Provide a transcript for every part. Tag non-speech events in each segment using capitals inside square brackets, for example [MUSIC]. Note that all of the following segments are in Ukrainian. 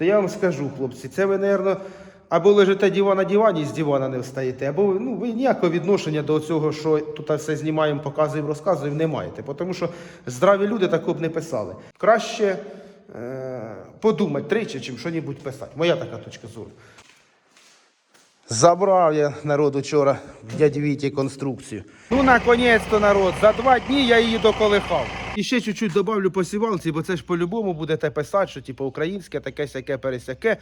то я вам скажу, хлопці, це ви, мабуть, або лежите діва на дивані, з дивана не встаєте, або ну, ви ніякого відношення до цього, що тут все знімаємо, показуємо, розказуємо, не маєте. Тому що здраві люди такого б не писали. Краще е, подумати тричі, чим щось писати. Моя така точка зору. Забрав я народ учора в дяді Віті конструкцію. Ну, наконець-то, народ, за два дні я її доколихав. І ще чуть-чуть добавлю посівалці, бо це ж по-любому будете писати, що типу українське, таке сяке пересяке.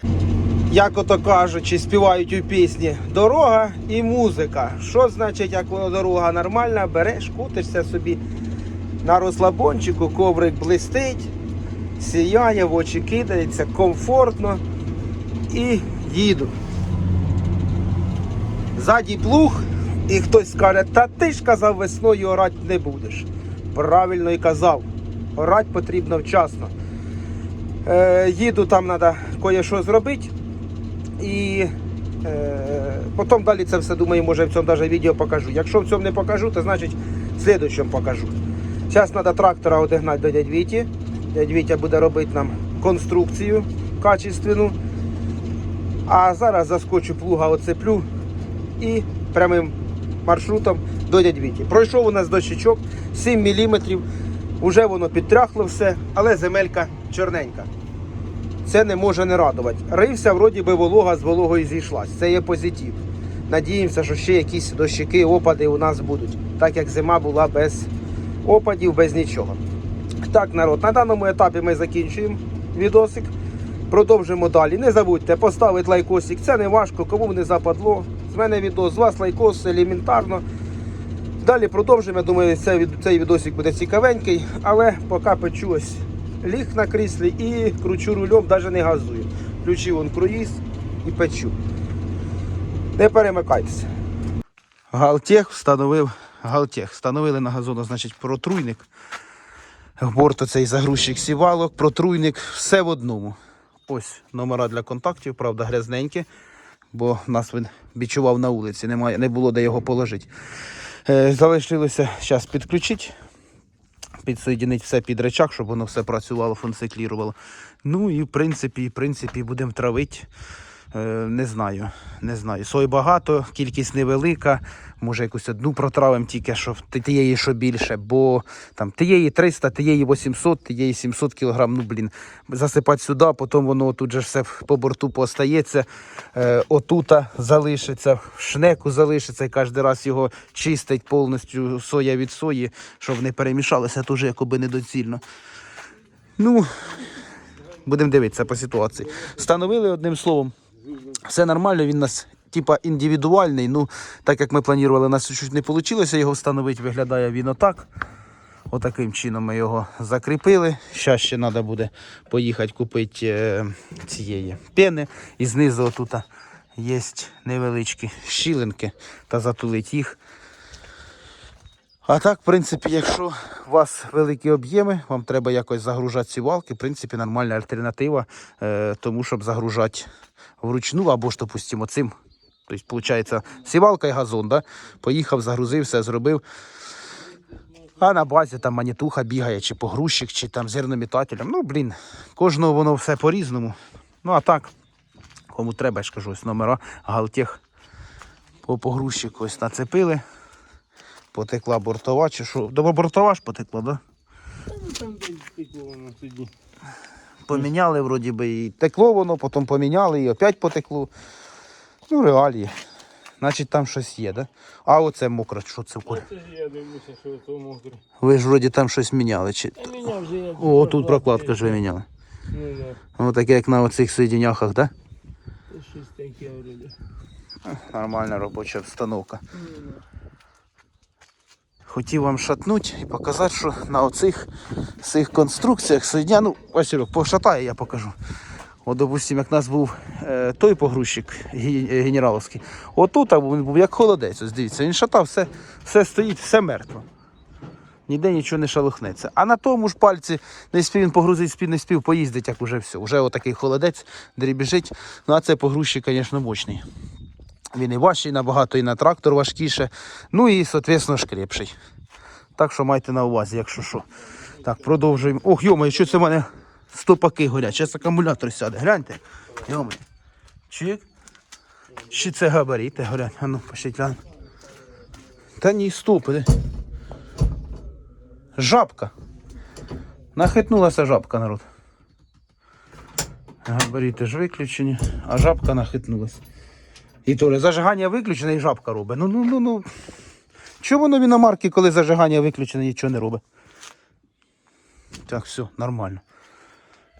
Як ото кажуть, чи співають у пісні дорога і музика. Що значить, як воно дорога нормальна, береш, кутишся собі на розслабончику, коврик блистить, сіяє, в очі кидається, комфортно і їду. Ззаді плуг, і хтось скаже, та ти ж казав, весною орати не будеш. Правильно і казав. Орати потрібно вчасно. Е, їду, там треба кое-що зробити. І е, потім далі це все думаю, може в цьому навіть відео покажу. Якщо в цьому не покажу, то значить в слідчому покажу. Зараз треба трактора одігнати до дядь Віті. Дядь Вітя буде робити нам конструкцію качественну. А зараз заскочу плуга оцеплю і прямим маршрутом до дядь. Пройшов у нас дощечок 7 мм. Уже воно підтряхло все, але земелька чорненька. Це не може не радувати. Рився, вроді би, волога з вологою зійшлась. Це є позитив. Надіємося, що ще якісь дощики, опади у нас будуть, так як зима була без опадів, без нічого. Так, народ, на даному етапі ми закінчуємо відосик. Продовжимо далі. Не забудьте поставити лайкосик. Це не важко, кому не западло. Мене відос, з вас лайкос елементарно. Далі продовжимо. Я думаю, цей, цей відосик буде цікавенький, але поки печу ліг на кріслі і кручу рулем, навіть не газую. Включив вон круїз і печу. Не перемикайтеся. Галтех встановив. Галтех. Встановили на газону, значить, протруйник. Борт оцей загрузчик сівалок, протруйник, все в одному. Ось номера для контактів, правда, грязненькі, бо нас він бічував на вулиці, немає, не було де його положити. Е, залишилося зараз підключити, підсоєдинити все під речак, щоб воно все працювало, функціонувало. Ну і в принципі, в принципі, будемо травити. Е, не знаю, не знаю. Сой багато, кількість невелика. Може якусь одну протравимо тільки, що тієї, що більше, бо там тієї 300, тієї 800, тієї 700 кг, ну блін, засипати сюди, потім воно тут же все по борту постається, е, отута залишиться, в шнеку залишиться і кожен раз його чистить повністю соя від сої, щоб не перемішалося, теж якоби недоцільно. Ну, будемо дивитися по ситуації. Встановили одним словом. Все нормально, він нас типа індивідуальний. Ну, так як ми планували, у нас чуть не вийшло його встановити, виглядає він отак. Отаким чином ми його закріпили. Зараз ще треба буде поїхати купити е, цієї пени. І знизу отут є невеличкі щілинки та затулити їх. А так, в принципі, якщо у вас великі об'єми, вам треба якось загружати ці валки, в принципі, нормальна альтернатива е, тому, щоб загружати вручну або ж, допустимо, цим. Тобто, виходить, сівалка і газон, да? поїхав, загрузив, все зробив. А на базі там манітуха бігає, чи погрузчик, чи там зерномітателем. Ну, блін, кожного воно все по-різному. Ну, а так, кому треба, я ж кажу, ось номера Галтех по погрузчику ось нацепили. Потекла бортова чи що? До бортова ж потекла, да? Там текло воно тоді. Поміняли вроді би і текло воно, потім поміняли і опять потекло. Ну, реалії. Значить там щось є, да? А оце мокро, що це в? Це ж я дивлюся, що це мокре. Ви ж вроді там щось міняли. Чи... Я міняв вже я. О, тут прокладка ж ви міняли. Ну да, Ну таке як на оцих соєдиняхах, да? це щось таке вроде. Нормальна робоча обстановка. Хотів вам шатнути і показати, що на оцих цих конструкціях соєдня, ну, Васильок, пошатає, я покажу. От, допустим, як у нас був е, той погрузчик е, генераловський, отут він був як холодець. Ось дивіться, він шатав, все, все стоїть, все мертво. Ніде нічого не шалухнеться. А на тому ж пальці не спів він погрузить, спів, не спів, поїздить, як уже все. Уже отакий холодець дрібіжить. Ну а це погрузчик, звісно, мощний. Він і важчий набагато, і на трактор важкіше. Ну і, соответственно, шкрепший. Так що майте на увазі, якщо що. Так, продовжуємо. Ох, йома, що це в мене стопаки горять. Зараз акумулятор сяде. Гляньте. Йоми. Чик. Чи це габаріти горять? А ну, пошліть глянь. Та ні, стопи. Жабка. Нахитнулася жабка, народ. Габаріти ж виключені, а жабка нахитнулася. І то зажигання виключене і жабка робить. Ну ну ну ну. Чому воно в іномарки, коли зажигання виключене, нічого не робить? Так, все, нормально.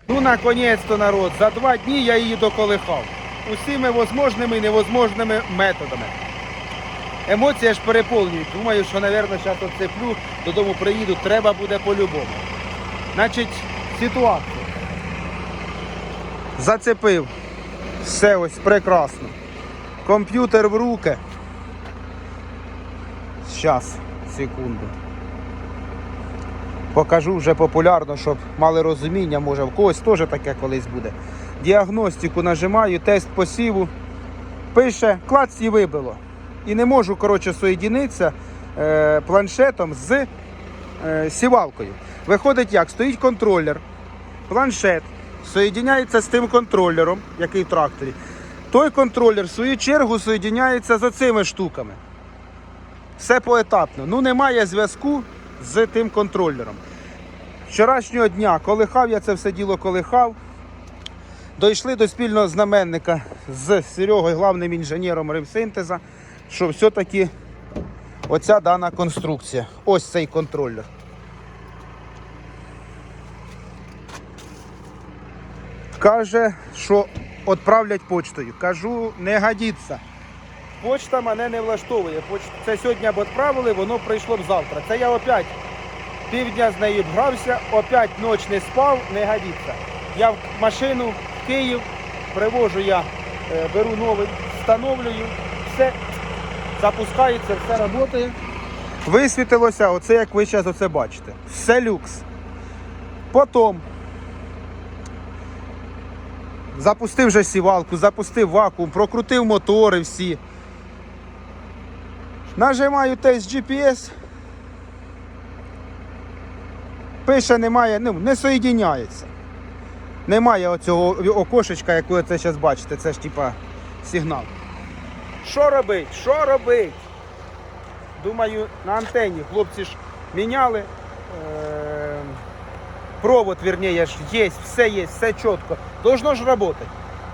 Ну, наконець-то, народ, за два дні я її доколихав. Усіми возможними і невозможними методами. Емоції ж переповнюють. Думаю, що, мабуть, зараз оцеплю, додому приїду, треба буде по-любому. Значить, ситуація. Зацепив. Все ось прекрасно. Комп'ютер в руки. Щас, секунду. Покажу вже популярно, щоб мали розуміння, може в когось теж таке колись буде. Діагностику нажимаю, тест посіву. Пише, клац і вибило. І не можу, коротше, соєдінитися е, планшетом з е, сівалкою. Виходить як? Стоїть контролер, планшет соєдиняється з тим контролером, який в тракторі. Той контролер, в свою чергу, соєдиняється з оцими штуками. Все поетапно. Ну немає зв'язку з тим контролером. Вчорашнього дня колихав я це все діло колихав. Дійшли до спільного знаменника з Серегою, главним інженером ремсинтеза, що все-таки оця дана конструкція. Ось цей контролер. Каже, що відправлять почтою. Кажу, не годиться. Почта мене не влаштовує. Це сьогодні б відправили, воно прийшло б завтра. Це я опять півдня з нею грався, опять ніч не спав, не годиться. Я в машину в Київ, привожу я, е, беру новий, встановлюю, все запускається, все працює. Висвітилося, оце як ви зараз оце бачите. Все люкс. Потім запустив вже сівалку, запустив вакуум, прокрутив мотори всі. Нажимаю тест GPS. Пише, немає, ну, не соєдиняється. Немає оцього окошечка, як ви це зараз бачите, це ж типа сигнал. Що робить? Що робить? Думаю, на антенні хлопці ж міняли. Е- провод, вернее, є, все є, все чітко. Должно ж працювати.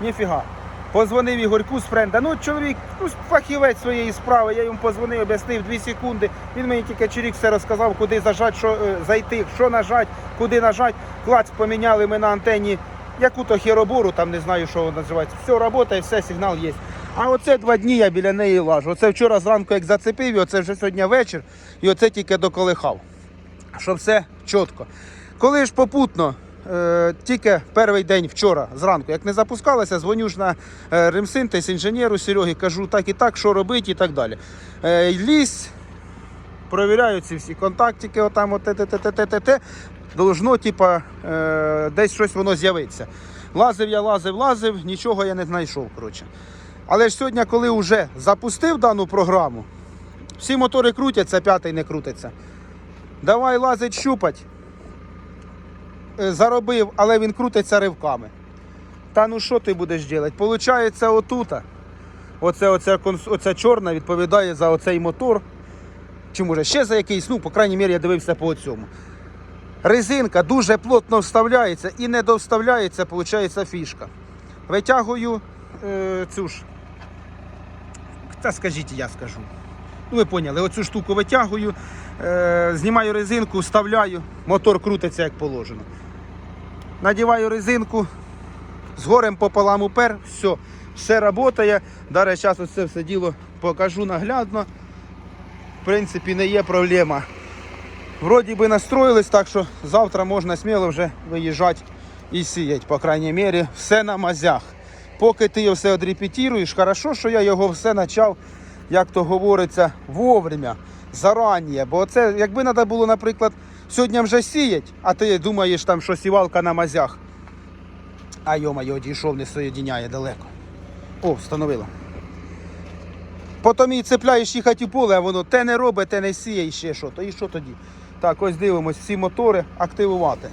Ніфіга. Позвонив Ігорьку з френда. Ну, чоловік, ну, фахівець своєї справи, я йому позвонив, об'яснив 2 секунди. Він мені тільки чирік все розказав, куди зажать, що е, зайти, що нажать, куди нажать. Клац поміняли ми на антенні яку-то херобору, там не знаю, що вона називається. Все працює, все, сигнал є. А оце два дні я біля неї лажу. Оце вчора зранку як зацепив, і оце вже сьогодні вечір, і оце тільки доколихав. Щоб все чітко. Коли ж попутно, е, тільки перший день вчора зранку, як не запускалося, дзвоню ж на е, ремсинтез інженеру Серегі, кажу так і так, що робити і так далі. Е, лізь, провіряю ці всі контактики, отам, от, те, те, те, те, те, те. Должно, типа, десь щось воно з'явиться. Лазив я, лазив, лазив, нічого я не знайшов. Коротше. Але ж сьогодні, коли вже запустив дану програму, всі мотори крутяться, п'ятий не крутиться. Давай лазить щупать. Е, Заробив, але він крутиться ривками. Та ну що ти будеш робити? Получається, отута. Оце, оце, оця чорна відповідає за оцей мотор. Чи може ще за якийсь, ну, по крайній мірі, я дивився по цьому. Резинка дуже плотно вставляється і не довставляється, виходить, фішка. Витягую е, цю ж. Та скажіть, я скажу. Ну, ви поняли, оцю штуку витягую, е, знімаю резинку, вставляю, мотор крутиться як положено. Надіваю резинку, з горем пополам упер, все, все працює. Зараз зараз оце все діло покажу наглядно. В принципі, не є проблема. Вроді би настроїлись, так що завтра можна сміло вже виїжджати і сіяти, по крайній мірі, все на мазях. Поки ти все одрепетіруєш, хорошо, що я його все почав, як то говориться, вовремя, зарані. Бо це, якби треба було, наприклад, сьогодні вже сіять, а ти думаєш, там, що сівалка на мазях. А йо-моє, дійшов, не соєдиняє далеко. О, встановила. Потім і цепляєш їхати у поле, а воно те не робить, те не сіє і ще що. То і що тоді? Так, ось дивимось, всі мотори активувати.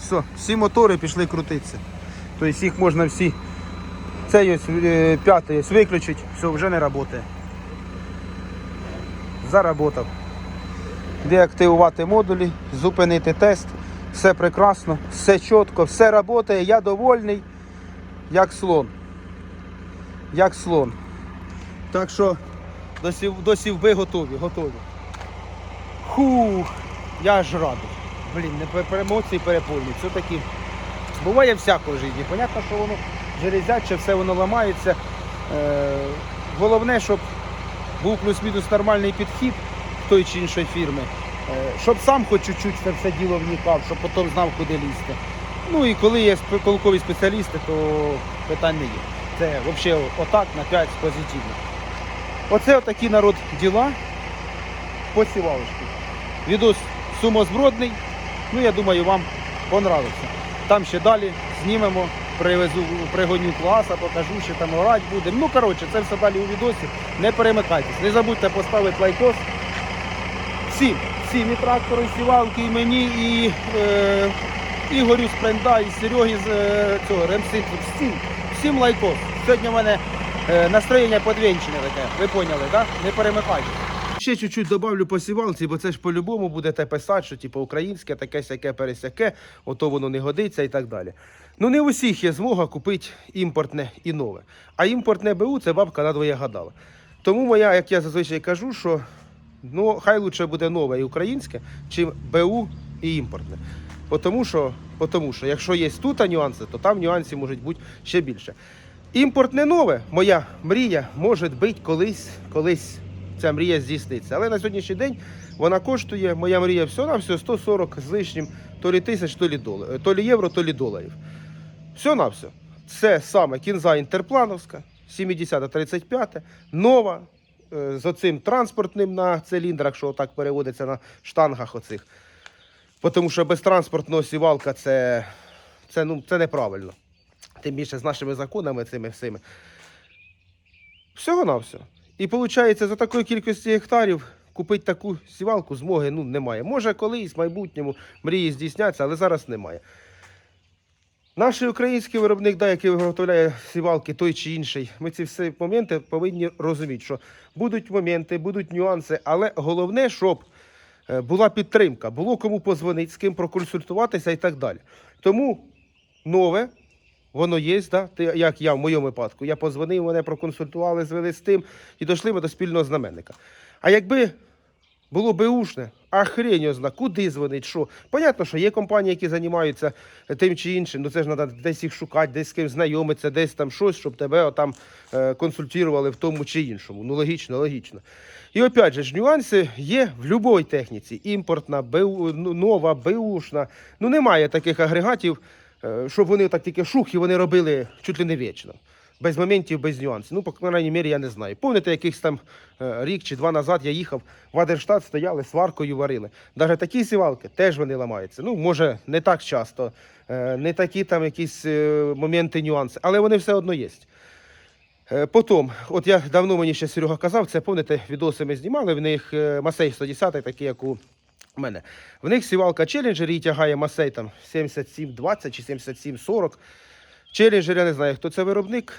Все, всі мотори пішли крутитися. Тобто їх можна всі. Цей ось е, п'ятий виключить, все, вже не працює. Заработав. Деактивувати модулі, зупинити тест. Все прекрасно, все чітко, все працює, я довольний, як слон. Як слон. Так що до, сів, до готові, готові. Хух, я аж радий. Блін, не емоції переповнюють. Все-таки буває всякого в житті. Понятно, що воно железяче, все воно ламається. Е, головне, щоб був плюс-мінус нормальний підхід той чи іншої фірми. Е, щоб сам хоч чуть-чуть це все діло вникав, щоб потім знав, куди лізти. Ну і коли є толкові спеціалісти, то питань не є. Це взагалі отак на 5 позитивно. Оце отакі народ діла посівалочки. Відос сумозбродний. Ну, я думаю, вам понравиться. Там ще далі знімемо, привезу, пригоню класа, покажу, що там орать буде. Ну, коротше, це все далі у відосі. Не перемикайтесь. Не забудьте поставити лайкос. Всім, всім і трактору, і сівалки, і мені, і е, Ігорю з Пренда, і Сереги з е, цього Ремсинку. Всім, всім лайкос. Сьогодні в мене е, настроєння подвінчене таке. Ви поняли, так? Да? Не перемикайтесь. Ще чуть-чуть добавлю по сівалці, бо це ж по-любому будете писати, що типу українське, таке сяке пересяке, ото воно не годиться і так далі. Ну не у всіх є змога купити імпортне і нове. А імпортне БУ це бабка надвоє гадала. Тому моя, як я зазвичай кажу, що ну, хай лучше буде нове і українське, чим БУ і імпортне. Тому що, тому що якщо є тут нюанси, то там нюансів можуть бути ще більше. Імпортне нове, моя мрія, може бути колись, колись ця мрія здійсниться. Але на сьогоднішній день вона коштує, моя мрія все на все 140 з лишнім, то лі тисяч, то лі, долар, то лі євро, то лі доларів. Все на все. Це саме кінза інтерплановська, 70-35, нова, з оцим транспортним на циліндрах, що так переводиться на штангах оцих. Тому що безтранспортного сівалка це, це, ну, це неправильно. Тим більше з нашими законами цими всіми. Всього на все. І виходить, за такої кількості гектарів купити таку сівалку змоги ну, немає. Може, колись в майбутньому мрії здійсняться, але зараз немає. Наш український виробник, да, який виготовляє сівалки, той чи інший, ми ці всі моменти повинні розуміти, що будуть моменти, будуть нюанси, але головне, щоб е, була підтримка, було кому позвонити, з ким проконсультуватися і так далі. Тому нове, воно є, да? Як я в моєму випадку. Я позвонив, мене проконсультували, звели з тим і дійшли ми до спільного знаменника. А якби було беушне, а хрень його зна, куди дзвонить, що? Понятно, що є компанії, які займаються тим чи іншим, ну це ж треба десь їх шукати, десь з ким знайомитися, десь там щось, щоб тебе там е, консультували в тому чи іншому. Ну логічно, логічно. І опять же ж, нюанси є в будь-якій техніці. Імпортна, БУ, ну, нова, беушна. Ну немає таких агрегатів, е, щоб вони так тільки шух і вони робили чуть ли не вічно. Без моментів, без нюансів. Ну, по крайній мірі, я не знаю. Пам'ятаєте, якийсь там е, рік чи два назад я їхав в Адерштат, стояли, сваркою варили. Навіть такі сівалки теж вони ламаються. Ну, може, не так часто, е, не такі там якісь е, моменти, нюанси, але вони все одно є. Потім, от я давно мені ще Серега казав, це пам'ятаєте, відоси ми знімали, в них Масей 110, такий, як у мене. В них сівалка Челленджер і тягає Масей там 7720 чи 7740. Челленджер, я не знаю, хто це виробник.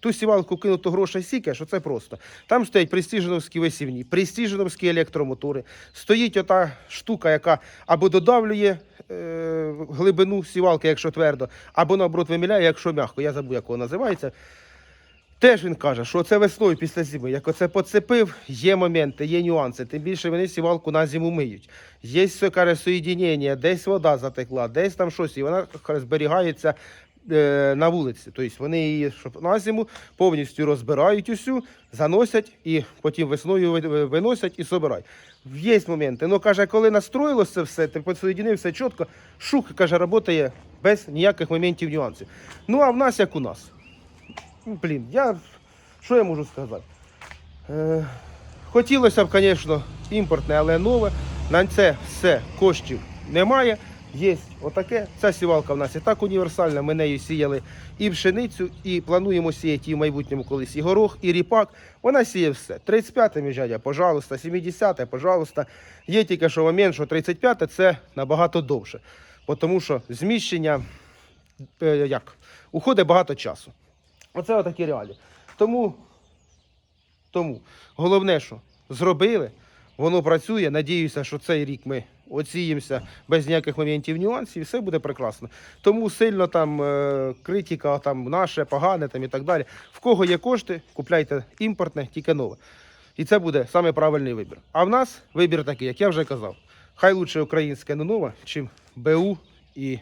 Ту сівалку кинуто грошей сіке, що це просто. Там стоять престижновські висівні, престижновські електромотори. Стоїть ота штука, яка або додавлює е, глибину сівалки, якщо твердо, або наоборот виміляє, якщо м'яко. Я забув, як воно називається. Теж він каже, що це весною після зими. Як оце поцепив, є моменти, є нюанси. Тим більше вони сівалку на зиму миють. Є все каже, соєдінення, десь вода затекла, десь там щось, і вона зберігається на вулиці. Тобто вони її щоб на зиму повністю розбирають усю, заносять і потім весною ви- ви- виносять і собирають. Є моменти. Ну каже, коли настроїлося все, ти підсоєдинив все чітко, шук каже, працює без ніяких моментів нюансів. Ну а в нас як у нас. Блін, я що я можу сказати? Е, хотілося б, звісно, імпортне, але нове. На це все коштів немає. Є отаке. Ця сівалка в нас і так універсальна. Ми нею сіяли і пшеницю, і плануємо сіяти і в майбутньому колись і горох, і ріпак. Вона сіє все. 35-те, мій дядя, пожалуйста, 70-те, пожалуйста. Є тільки що момент, що 35-те це набагато довше. Тому що зміщення е, як, уходить багато часу. Оце отакі реалії. Тому, тому головне, що зробили, воно працює. Надіюся, що цей рік ми оціємося без ніяких моментів нюансів, і все буде прекрасно. Тому сильно там е, критика, там наше, погане там і так далі. В кого є кошти, купляйте імпортне, тільки нове. І це буде саме правильний вибір. А в нас вибір такий, як я вже казав. Хай лучше українське не нове, чим БУ і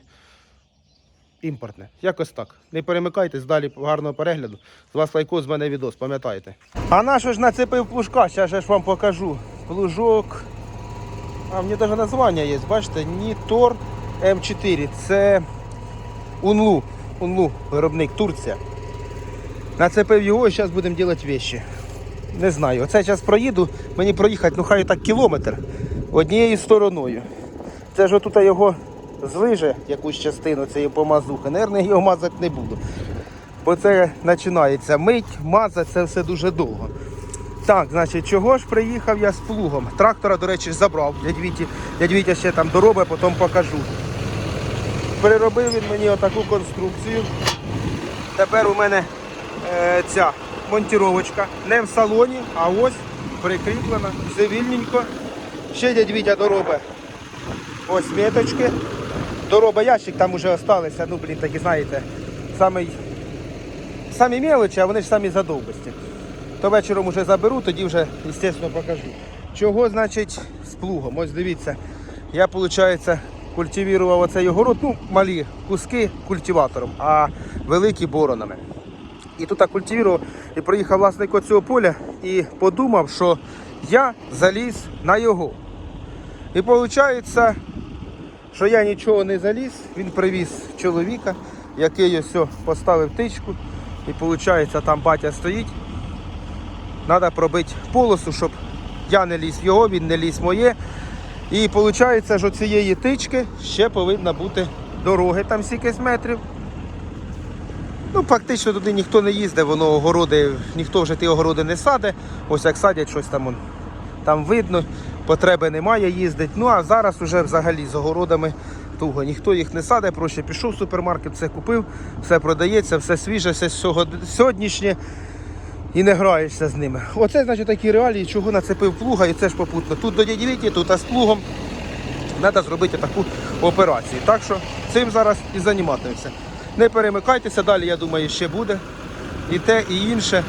імпортне. Якось так. Не перемикайтесь, далі гарного перегляду. З вас лайко, з мене відос, пам'ятайте. А на що ж нацепив плужка? Зараз я ж вам покажу. Плужок. А, мені навіть названня є, бачите, Нітор М4. Це Унлу. Унлу, виробник Турція. Нацепив його і зараз будемо робити вещі. Не знаю. Оце зараз проїду, мені проїхати, ну хай так кілометр однією стороною. Це ж отут його злиже якусь частину цієї помазухи. Наверное, його мазати не буду. Бо це починається мить, мазати, це все дуже довго. Так, значить, чого ж приїхав я з плугом? Трактора, до речі, забрав. Дядь Віті, дядь Вітя ще там доробить, потім покажу. Переробив він мені отаку конструкцію. Тепер у мене е, ця монтіровочка не в салоні, а ось прикріплена, все вільненько. Ще дядь Вітя доробить ось меточки. Дороба ящик, там вже залишилися, ну блін, такі знаєте, самий, самі мелочі, а вони ж самі задовбості. То вечором вже заберу, тоді вже, звісно, покажу. Чого, значить, з плугом? Ось дивіться, я, виходить, культивував оцей огород, ну, малі куски культиватором, а великі боронами. І тут так культивував і приїхав власник цього поля і подумав, що я заліз на його. І виходить, що я нічого не заліз, він привіз чоловіка, який ось поставив тичку. І виходить, там батя стоїть. Треба пробити полосу, щоб я не ліз його, він не ліз моє. І виходить, що цієї тички ще повинна бути дороги там стільки метрів. Ну, фактично туди ніхто не їздить, воно огороди, ніхто вже ті огороди не саде. Ось як садять щось там, там видно, потреби немає їздити. Ну а зараз вже взагалі з огородами туго. Ніхто їх не саде, проще пішов в супермаркет, все купив, все продається, все свіже, все сьогоднішнє і не граєшся з ними. Оце значить такі реалії, чого нацепив плуга, і це ж попутно. Тут до дяді тут а з плугом треба зробити таку операцію. Так що цим зараз і займатимемося. Не перемикайтеся, далі, я думаю, ще буде. І те, і інше.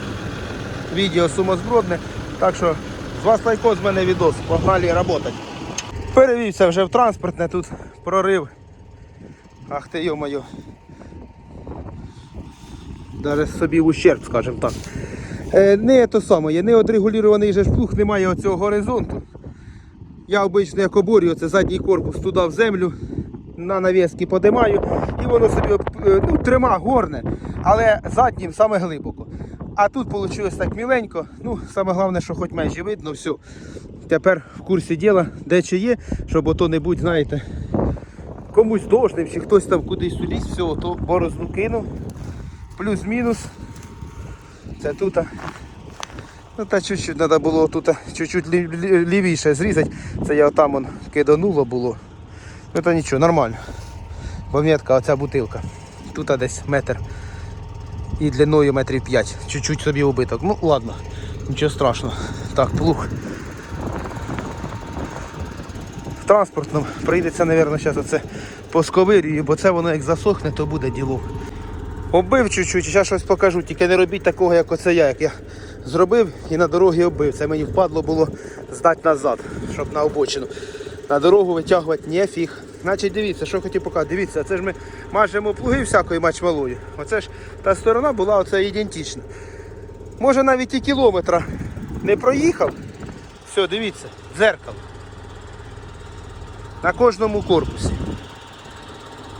Відео сумозбродне. Так що з вас лайко, з мене відос. Погнали працювати. Перевівся вже в транспортне, тут прорив. Ах ти йо-моє. Даже собі в ущерб, скажімо так. Е, не то саме, не отрегулірований же плуг, немає оцього горизонту. Я обично як оборюю, це задній корпус туди в землю, на навіски подимаю, і воно собі е, ну, трима горне, але заднім саме глибоко. А тут вийшло так міленько. Ну, саме головне, що хоч межі видно, все. Тепер в курсі діла, де чи є, щоб ото не будь, знаєте, комусь дождем, чи хтось там кудись уліз, все, то борозну кинув. Плюс-мінус. Це тут. Ну та чуть-чуть треба було тут чуть-чуть лі- лі- лівіше зрізати. Це я отам он кидануло було. Ну то нічого, нормально. Помітка, оця бутилка. Тут десь метр. І длиною метрів 5. Чуть-чуть собі убиток. Ну ладно, нічого страшного. Так, плуг. В транспортному прийдеться, мабуть, зараз оце посковирюю, бо це воно як засохне, то буде діло. Оббив чуть-чуть, зараз щось покажу, тільки не робіть такого, як оце я, як я зробив і на дорогі оббив. Це мені впадло було здати назад, щоб на обочину. На дорогу витягувати нефіг. Значить, дивіться, що хотів показати. Дивіться, це ж ми мажемо плуги всякої мачмалої. Оце ж та сторона була оце ідентична. Може навіть і кілометра не проїхав. Все, дивіться, дзеркало. На кожному корпусі.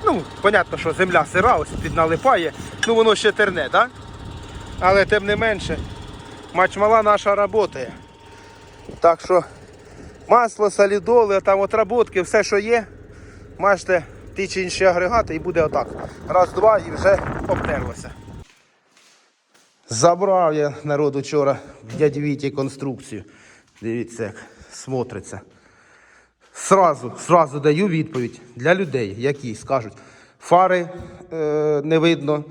Ну, понятно, що земля сира, ось тут налипає, ну воно ще терне, так? Але тим не менше, мачмала наша працює. Так що масло, солідоли, там отработки, все, що є, мажте ті чи інші агрегати і буде отак. Раз, два і вже обтерлося. Забрав я народ вчора в дяді Віті конструкцію. Дивіться, як смотриться. Сразу, сразу даю відповідь для людей, які скажуть, фари е, не видно,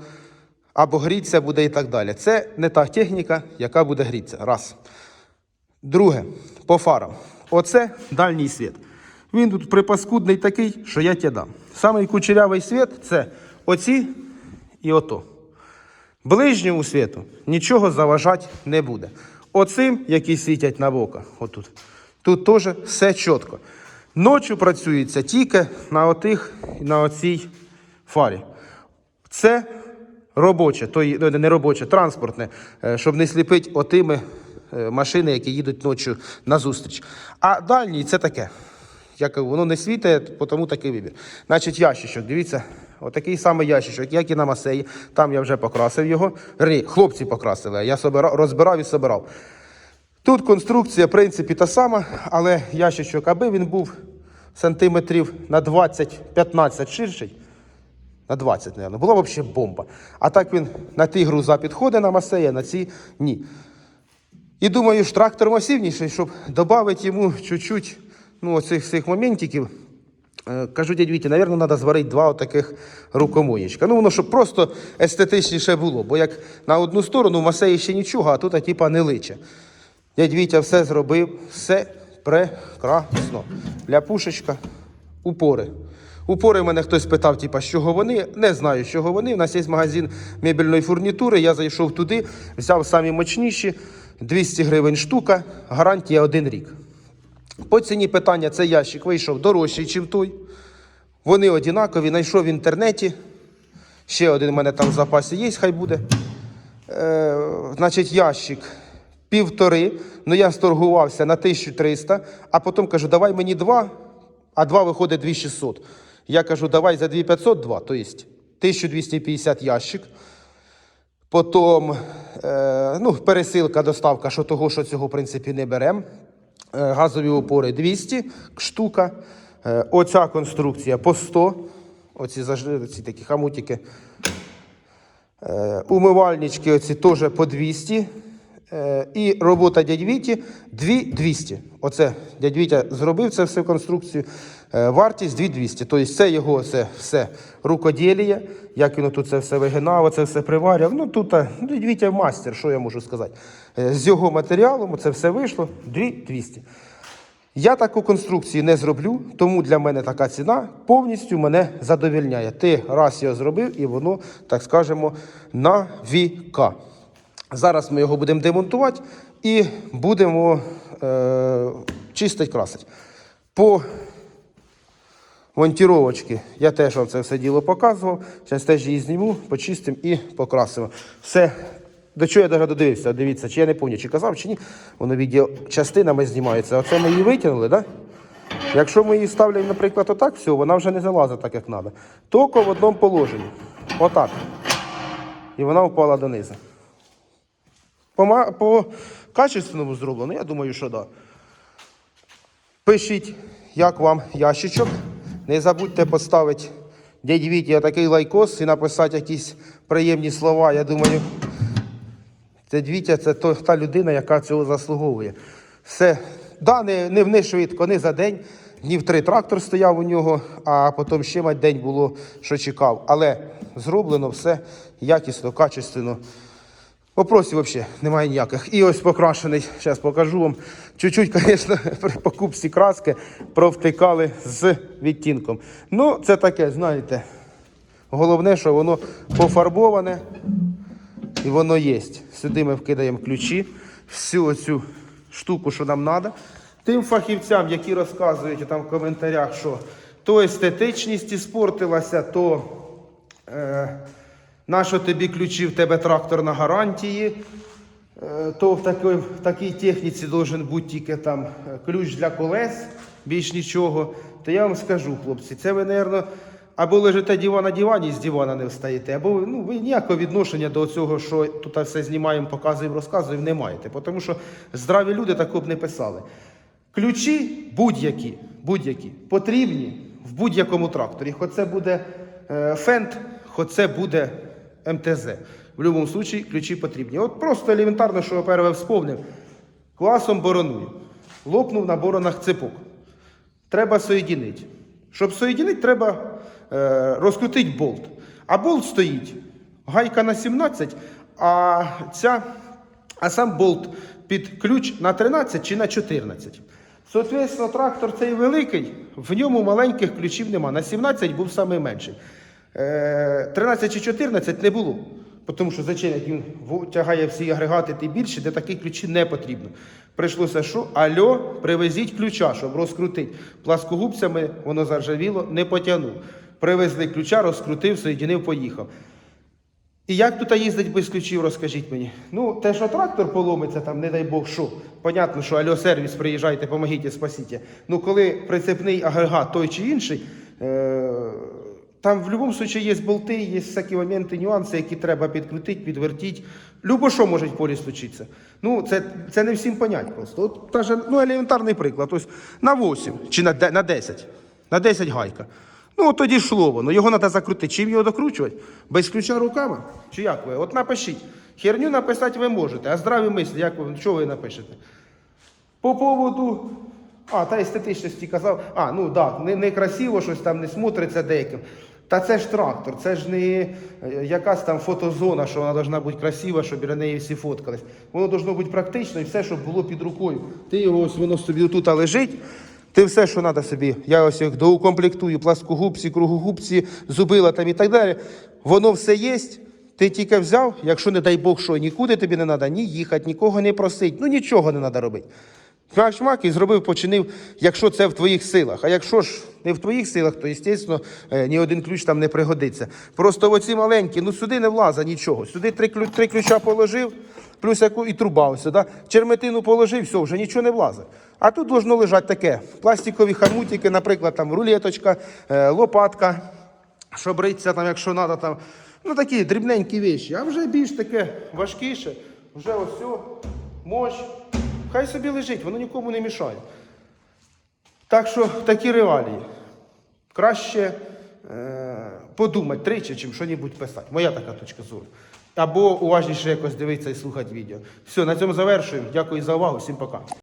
або гріться буде і так далі. Це не та техніка, яка буде грітися. Раз. Друге, по фарам. Оце дальній світ. Він тут припаскудний такий, що я тебе дам. Самий кучерявий світ це оці і ото. Ближньому світу нічого заважати не буде. Оцим, які світять на бока, отут. Тут теж все чітко. Ночі працюється тільки на отих на оцій фарі. Це робоче, то ну, не робоче, транспортне, е, щоб не сліпити отими е, машини, які їдуть ночі на зустріч. А дальній це таке. Я кажу, воно не світає, тому такий вибір. Значить, ящичок, дивіться, отакий самий ящичок, як і на масеї. Там я вже покрасив його. Хлопці покрасили, я розбирав і собирав. Тут конструкція, в принципі, та сама, але ящичок, аби він був сантиметрів на 20-15 ширший, на 20, мабуть, була взагалі бомба. А так він на ті груза підходить на масея, на ці ні. І думаю, ж трактор масивніший, щоб додати йому чуть-чуть ну, оцих всіх моментиків. Е, Кажу, дядь Вітя, мабуть, треба зварити два таких рукомоєчка. Ну, воно щоб просто естетичніше було. Бо як на одну сторону в масеї ще нічого, а тут типа не личе. Дядь Вітя все зробив, все прекрасно. Ляпушечка, упори. Упори мене хтось питав, типа, з чого вони. Не знаю, з чого вони. У нас є магазин мебельної фурнітури. Я зайшов туди, взяв самі мощніші, 200 гривень штука, гарантія один рік. По ціні питання цей ящик вийшов дорожчий, ніж той. Вони однакові, знайшов в інтернеті. Ще один у мене там в запасі є, хай буде. Е, значить, ящик півтори. Ну я сторгувався на 1300, а потім кажу, давай мені два, а два виходить 2600. Я кажу, давай за 2500 два, то є 1250 ящик. Потім е, ну, пересилка, доставка, що того, що цього, в принципі, не беремо. Е, газові опори 200 штука. Е, оця конструкція по 100. Оці, ці такі хамутики. Е, умивальнички оці теж по 200. Е, і робота дядь Віті 2200. Оце дядь Вітя зробив це все конструкцію. Е, вартість 2200. Тобто це його це все рукоділля, як він тут це все вигинав, це все приварював. Ну тут е, дядь Вітя мастер, що я можу сказати. З його матеріалом це все вийшло 2200. Я таку конструкцію не зроблю, тому для мене така ціна повністю мене задовільняє. Ти раз його зробив, і воно, так скажемо, на віка. Зараз ми його будемо демонтувати і будемо е, чистити, красити. По монтіровочки я теж вам це все діло показував. Зараз теж її зніму, почистимо і покрасимо. Все. До чого я навіть додивився? Дивіться, чи я не пам'ятаю, чи казав, чи ні. Воно відео частинами знімається. Оце ми її витягнули, так? Да? Якщо ми її ставимо, наприклад, отак, все, вона вже не залазить так, як треба. Тільки в одному положенні. Отак. І вона впала донизу. По, качественному зроблено, я думаю, що так. Да. Пишіть, як вам ящичок. Не забудьте поставити дяді Віті такий лайкос і написати якісь приємні слова. Я думаю, дядь Вітя це та людина, яка цього заслуговує. Все. Да, не, не, не швидко, не за день. Днів три трактор стояв у нього, а потім ще мать день було, що чекав. Але зроблено все якісно, качественно. Вопросів взагалі немає ніяких. І ось покрашений, зараз покажу вам. Чуть-чуть, звісно, [LAUGHS] при покупці краски провтикали з відтінком. Ну, це таке, знаєте. Головне, що воно пофарбоване і воно є. Сюди ми вкидаємо ключі, всю оцю штуку, що нам треба. Тим фахівцям, які розказують там в коментарях, що то естетичність іспортилася, то е, нащо тобі ключі, в тебе трактор на гарантії, е, то в такій, в такій техніці должен бути тільки там е, ключ для колес, більш нічого. То я вам скажу, хлопці, це ви, мабуть, або лежите діва на дивані з дивана не встаєте, або ну, ви ніякого відношення до цього, що тут все знімаємо, показуємо, розказуємо, не маєте. Тому що здраві люди такого б не писали. Ключі будь-які, будь-які потрібні в будь-якому тракторі. Хоч це буде е, фент, хоч це буде МТЗ. В будь-якому випадку ключі потрібні. От просто елементарно, що я перше вспомнив. Класом бороную. Лопнув на боронах цепок. треба соєдинити. Щоб соєдинити, треба е, розкрутити болт. А болт стоїть гайка на 17, а, ця, а сам болт під ключ на 13 чи на 14. Соответственно, трактор цей великий, в ньому маленьких ключів нема. На 17 був самий менший. Е, 13 чи 14 не було. Тому що зачем як він тягає всі агрегати ті більші, де такі ключі не потрібно. Прийшлося що? Альо, привезіть ключа, щоб розкрутити. Пласкогубцями воно заржавіло, не потягнув. Привезли ключа, розкрутив, соєдинив, поїхав. І як тут їздить без ключів, розкажіть мені. Ну, те, що трактор поломиться, там, не дай Бог, що. Понятно, що альо сервіс, приїжджайте, помогіть, спасіть. Ну, коли прицепний агрегат той чи інший, е- там в будь-якому випадку є болти, є всякі моменти, нюанси, які треба підкрутити, підвертити. Любо що може в полі случитися. Ну, це, це не всім понять просто. От даже, ну, елементарний приклад. Ось на 8 чи на, на 10. На 10 гайка. Ну, от тоді йшло воно, його треба закрутити. Чим його докручувати? Без ключа руками? Чи як ви? От напишіть. Херню написати ви можете, а здраві мислі, як ви, що ви напишете? По поводу. А, та естетичності казав. А, ну так, не, не красиво, щось там не смотриться деяким. Та це ж трактор, це ж не е, якась там фотозона, що вона повинна бути красива, щоб біля неї всі фоткались. Воно повинно бути практично і все, щоб було під рукою. Ти його ось воно собі тут лежить. Ти все, що треба собі. Я ось їх доукомплектую, пласкогубці, кругогубці, зубила там і так далі. Воно все є. Ти тільки взяв, якщо, не дай Бог, що нікуди тобі не треба ні їхати, нікого не просить, ну нічого не треба робити. Шмак-шмак і зробив, починив, якщо це в твоїх силах. А якщо ж не в твоїх силах, то, звісно, е, ні один ключ там не пригодиться. Просто оці маленькі, ну сюди не влазить нічого. Сюди три, три ключа положив, плюс яку і труба ось сюди. Черметину положив, все, вже нічого не влазить. А тут должно лежати таке: пластикові хамутики, наприклад, там рулеточка, е, лопатка щоб ритися там, якщо треба, там, ну такі дрібненькі віші, а вже більш таке важкіше, вже ось все, мощ. Хай собі лежить, воно нікому не мішає. Так що такі реалії. Краще е, подумати тричі, чим щось писати. Моя така точка зору. Або уважніше якось дивитися і слухати відео. Все, на цьому завершуємо. Дякую за увагу. Всім пока.